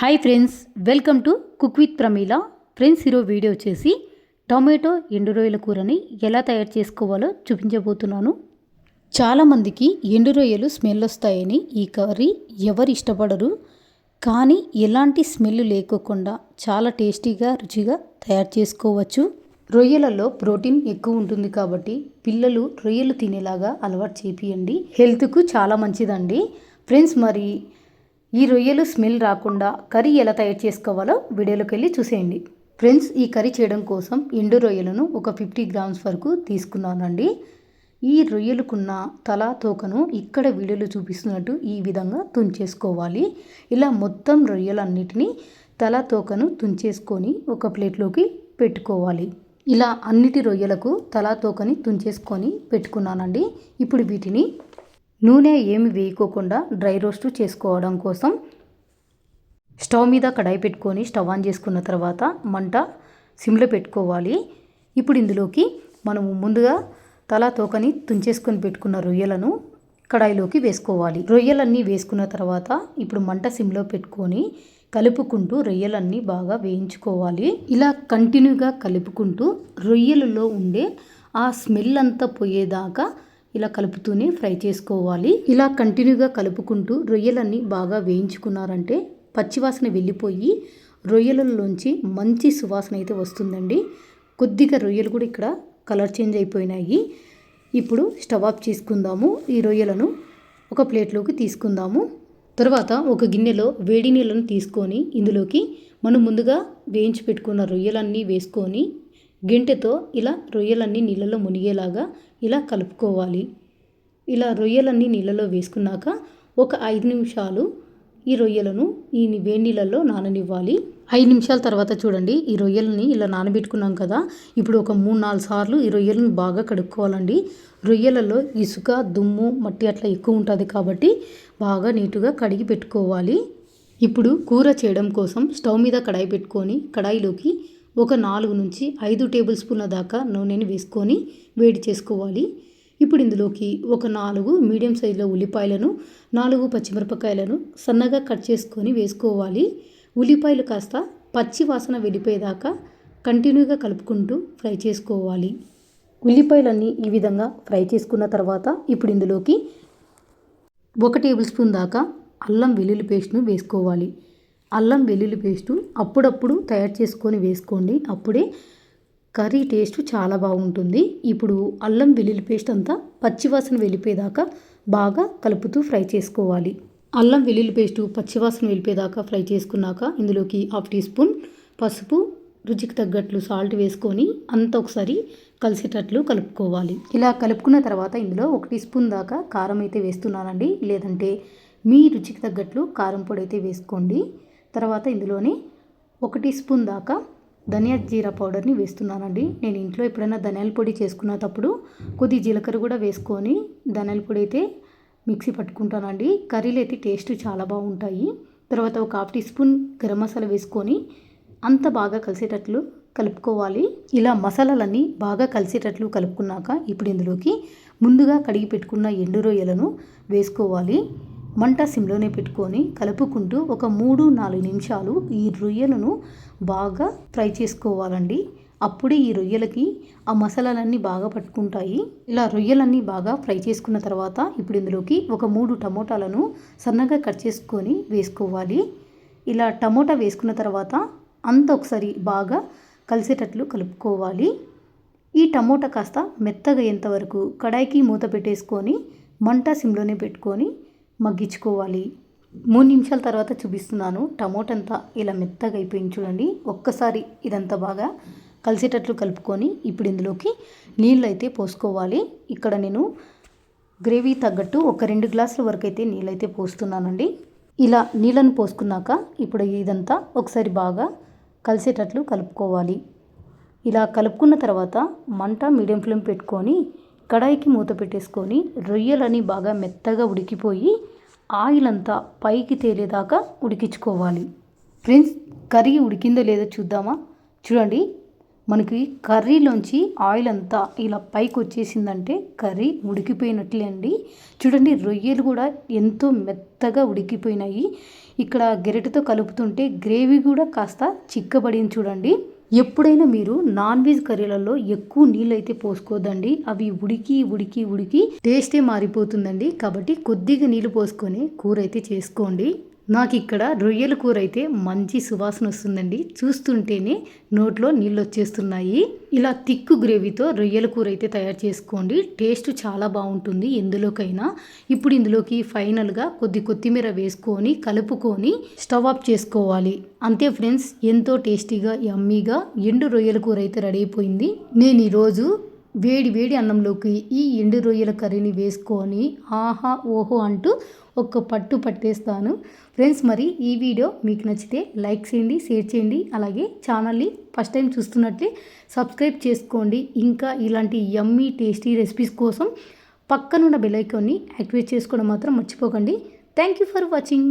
Hi friends welcome to cook with Pramila friends ఈరోజు video వచ్చేసి tomato ఎండు రొయ్యల కూరని ఎలా తయారు చేసుకోవాలో చూపించబోతున్నాను. చాలామందికి ఎండు రొయ్యలు స్మెల్ వస్తాయని ఈ కర్రీ ఎవరు ఇష్టపడరు. కానీ ఎలాంటి స్మెల్ లేకోకుండా చాలా టేస్టీగా రుచిగా తయారు చేసుకోవచ్చు. రొయ్యలలో ప్రోటీన్ ఎక్కువ ఉంటుంది కాబట్టి పిల్లలు రొయ్యలు తినేలాగా అలవాటు చేపియండి. హెల్త్కు చాలా మంచిదండి. ఫ్రెండ్స్ మరి ఈ రొయ్యలు స్మెల్ రాకుండా కర్రీ ఎలా తయారు చేసుకోవాలో వీడియోలోకి వెళ్ళి చూసేయండి. ఫ్రెండ్స్ ఈ కర్రీ చేయడం కోసం ఎండు రొయ్యలను ఒక ఫిఫ్టీ గ్రామ్స్ వరకు తీసుకున్నానండి. ఈ రొయ్యలకున్న తల తోకను ఇక్కడ వీడియోలో చూపిస్తున్నట్టు ఈ విధంగా తుంచేసుకోవాలి. ఇలా మొత్తం రొయ్యలన్నిటినీ తల తోకను తుంచేసుకొని ఒక ప్లేట్లోకి పెట్టుకోవాలి. ఇలా అన్నిటి రొయ్యలకు తల తోకని తుంచేసుకొని పెట్టుకున్నానండి. ఇప్పుడు వీటిని నూనె ఏమి వేయకోకుండా డ్రై రోస్ట్ చేసుకోవడం కోసం స్టవ్ మీద కడాయి పెట్టుకొని స్టవ్ ఆన్ చేసుకున్న తర్వాత మంట సిమ్లో పెట్టుకోవాలి. ఇప్పుడు ఇందులోకి మనము ముందుగా తల తోకని తుంచేసుకొని పెట్టుకున్న రొయ్యలను కడాయిలోకి వేసుకోవాలి. రొయ్యలన్నీ వేసుకున్న తర్వాత ఇప్పుడు మంట సిమ్లో పెట్టుకొని కలుపుకుంటూ రొయ్యలన్నీ బాగా వేయించుకోవాలి. ఇలా కంటిన్యూగా కలుపుకుంటూ రొయ్యలలో ఉండే ఆ స్మెల్ అంతా పోయేదాకా ఇలా కలుపుతూనే ఫ్రై చేసుకోవాలి. ఇలా కంటిన్యూగా కలుపుకుంటూ రొయ్యలన్నీ బాగా వేయించుకున్నారంటే పచ్చివాసన వెళ్ళిపోయి రొయ్యలలోంచి మంచి సువాసన అయితే వస్తుందండి. కొద్దిగా రొయ్యలు కూడా ఇక్కడ కలర్ చేంజ్ అయిపోయినాయి. ఇప్పుడు స్టవ్ ఆఫ్ చేసుకుందాము. ఈ రొయ్యలను ఒక ప్లేట్లోకి తీసుకుందాము. తర్వాత ఒక గిన్నెలో వేడి నీళ్ళను తీసుకొని ఇందులోకి మనం ముందుగా వేయించి పెట్టుకున్న రొయ్యలన్నీ వేసుకొని గెంటెతో ఇలా రొయ్యలన్నీ నీళ్ళలో మునిగేలాగా ఇలా కలుపుకోవాలి. ఇలా రొయ్యలన్నీ నీళ్ళలో వేసుకున్నాక ఒక ఐదు నిమిషాలు ఈ రొయ్యలను ఈ వేడి నీళ్ళల్లో నాననివ్వాలి. ఐదు నిమిషాల తర్వాత చూడండి ఈ రొయ్యలని ఇలా నానబెట్టుకున్నాం కదా ఇప్పుడు ఒక మూడు నాలుగు సార్లు ఈ రొయ్యలను బాగా కడుక్కోవాలండి. రొయ్యలలో ఇసుక దుమ్ము మట్టి అట్లా ఎక్కువ ఉంటుంది కాబట్టి బాగా నీటుగా కడిగి పెట్టుకోవాలి. ఇప్పుడు కూర చేయడం కోసం స్టవ్ మీద కడాయి పెట్టుకొని కడాయిలోకి ఒక నాలుగు నుంచి ఐదు టేబుల్ స్పూన్ల దాకా నూనెని వేసుకొని వేడి చేసుకోవాలి. ఇప్పుడు ఇందులోకి ఒక నాలుగు మీడియం సైజులో ఉల్లిపాయలను నాలుగు పచ్చిమిరపకాయలను సన్నగా కట్ చేసుకొని వేసుకోవాలి. ఉల్లిపాయలు కాస్త పచ్చి వాసన వెళ్ళిపోయేదాకా కంటిన్యూగా కలుపుకుంటూ ఫ్రై చేసుకోవాలి. ఉల్లిపాయలన్నీ ఈ విధంగా ఫ్రై చేసుకున్న తర్వాత ఇప్పుడు ఇందులోకి ఒక టేబుల్ స్పూన్ దాకా అల్లం వెల్లుల్లి పేస్ట్ను వేసుకోవాలి. అల్లం వెల్లుల్లి పేస్టు అప్పుడప్పుడు తయారు చేసుకొని వేసుకోండి. అప్పుడే కర్రీ టేస్ట్ చాలా బాగుంటుంది. ఇప్పుడు అల్లం వెల్లుల్లి పేస్ట్ అంతా పచ్చివాసన వెళ్ళిపోయేదాకా బాగా కలుపుతూ ఫ్రై చేసుకోవాలి. అల్లం వెల్లుల్లి పేస్టు పచ్చివాసన వెళ్ళిపోయేదాకా ఫ్రై చేసుకున్నాక ఇందులోకి హాఫ్ టీ స్పూన్ పసుపు రుచికి తగ్గట్లు సాల్ట్ వేసుకొని అంత ఒకసారి కలిసేటట్లు కలుపుకోవాలి. ఇలా కలుపుకున్న తర్వాత ఇందులో ఒక టీ స్పూన్ దాకా కారం అయితే వేస్తున్నానండి. లేదంటే మీ రుచికి తగ్గట్లు కారం పొడి అయితే వేసుకోండి. తర్వాత ఇందులోని ఒక టీ స్పూన్ దాకా ధనియా జీరా పౌడర్ని వేస్తున్నానండి. నేను ఇంట్లో ఎప్పుడైనా ధనియాల పొడి చేసుకున్నప్పుడు కొద్ది జీలకర్ర కూడా వేసుకొని ధనియాల పొడి అయితే మిక్సీ పట్టుకుంటానండి. కర్రీలు అయితే టేస్ట్ చాలా బాగుంటాయి. తర్వాత ఒక half teaspoon garam masala వేసుకొని అంత బాగా కలిసేటట్లు కలుపుకోవాలి. ఇలా మసాలాలన్నీ బాగా కలిసేటట్లు కలుపుకున్నాక ఇప్పుడు ఇందులోకి ముందుగా కడిగి పెట్టుకున్న ఎండు రొయ్యలను వేసుకోవాలి. మంట సిమ్లోనే పెట్టుకొని కలుపుకుంటూ ఒక మూడు నాలుగు నిమిషాలు ఈ రొయ్యలను బాగా ఫ్రై చేసుకోవాలండి. అప్పుడే ఈ రొయ్యలకి ఆ మసాలాలన్నీ బాగా పట్టుకుంటాయి. ఇలా రొయ్యలన్నీ బాగా ఫ్రై చేసుకున్న తర్వాత ఇప్పుడు ఇందులోకి ఒక మూడు టమోటాలను సన్నగా కట్ చేసుకొని వేసుకోవాలి. ఇలా టమోటా వేసుకున్న తర్వాత అంత ఒకసారి బాగా కలిసేటట్లు కలుపుకోవాలి. ఈ టమోటా కాస్త మెత్తగా అయ్యేంతవరకు కడాయికి మూత పెట్టేసుకొని మంట సిమ్లోనే పెట్టుకొని మగ్గించుకోవాలి. మూడు నిమిషాల తర్వాత చూపిస్తున్నాను. టమోటా అంతా ఇలా మెత్తగా అయిపోయింది చూడండి. ఒక్కసారి ఇదంతా బాగా కలిసేటట్లు కలుపుకొని ఇప్పుడు ఇందులోకి నీళ్ళు అయితే పోసుకోవాలి. ఇక్కడ నేను గ్రేవీ తగ్గట్టు ఒక రెండు గ్లాసుల వరకు అయితే నీళ్ళు అయితే పోస్తున్నానండి. ఇలా నీళ్ళను పోసుకున్నాక ఇప్పుడు ఇదంతా ఒకసారి బాగా కలిసేటట్లు కలుపుకోవాలి. ఇలా కలుపుకున్న తర్వాత మంట మీడియం ఫ్లేమ్ పెట్టుకొని కడాయికి మూత పెట్టేసుకొని రొయ్యలని బాగా మెత్తగా ఉడికిపోయి ఆయిల్ అంతా పైకి తేలేదాకా ఉడికించుకోవాలి. ఫ్రెండ్స్ కర్రీ ఉడికిందో లేదో చూద్దామా? చూడండి మనకి కర్రీలోంచి ఆయిల్ అంతా ఇలా పైకి వచ్చేసిందంటే కర్రీ ఉడికిపోయినట్లే అండి చూడండి రొయ్యలు కూడా ఎంతో మెత్తగా ఉడికిపోయినాయి. ఇక్కడ గెరటితో కలుపుతుంటే గ్రేవీ కూడా కాస్త చిక్కబడింది చూడండి. ఎప్పుడైనా మీరు నాన్ వెజ్ కర్రీలలో ఎక్కువ నీళ్ళు అయితే పోసుకోదండి. అవి ఉడికి ఉడికి ఉడికి టేస్టే మారిపోతుందండి. కాబట్టి కొద్దిగా నీళ్ళు పోసుకొని కూర అయితే చేసుకోండి. నాకు ఇక్కడ రొయ్యల కూర అయితే మంచి సువాసన వస్తుందండి. చూస్తుంటేనే నోట్లో నీళ్ళు వచ్చేస్తున్నాయి ఇలా తిక్కు గ్రేవీతో రొయ్యల కూర అయితే తయారు చేసుకోండి. టేస్ట్ చాలా బాగుంటుంది ఎందులోకైనా. ఇప్పుడు ఇందులోకి ఫైనల్గా కొద్ది కొత్తిమీర వేసుకొని కలుపుకొని స్టవ్ ఆఫ్ చేసుకోవాలి. అంతే ఫ్రెండ్స్ ఎంతో టేస్టీగా యమ్మీగా ఎండు రొయ్యల కూర అయితే రెడీ అయిపోయింది. నేను ఈరోజు వేడి వేడి అన్నంలోకి ఈ ఎండు రొయ్యల కర్రీని వేసుకొని ఆహా ఓహో అంటూ ఒక్క పట్టు పట్టేస్తాను. ఫ్రెండ్స్ మరి ఈ వీడియో మీకు నచ్చితే లైక్ చేయండి షేర్ చేయండి. అలాగే ఛానల్ని ఫస్ట్ టైం చూస్తున్నట్లే సబ్స్క్రైబ్ చేసుకోండి. ఇంకా ఇలాంటి యమ్మీ టేస్టీ రెసిపీస్ కోసం పక్కనున్న బెల్ ఐకాన్ని యాక్టివేట్ చేసుకోవడం మాత్రం మర్చిపోకండి. Thank you for watching.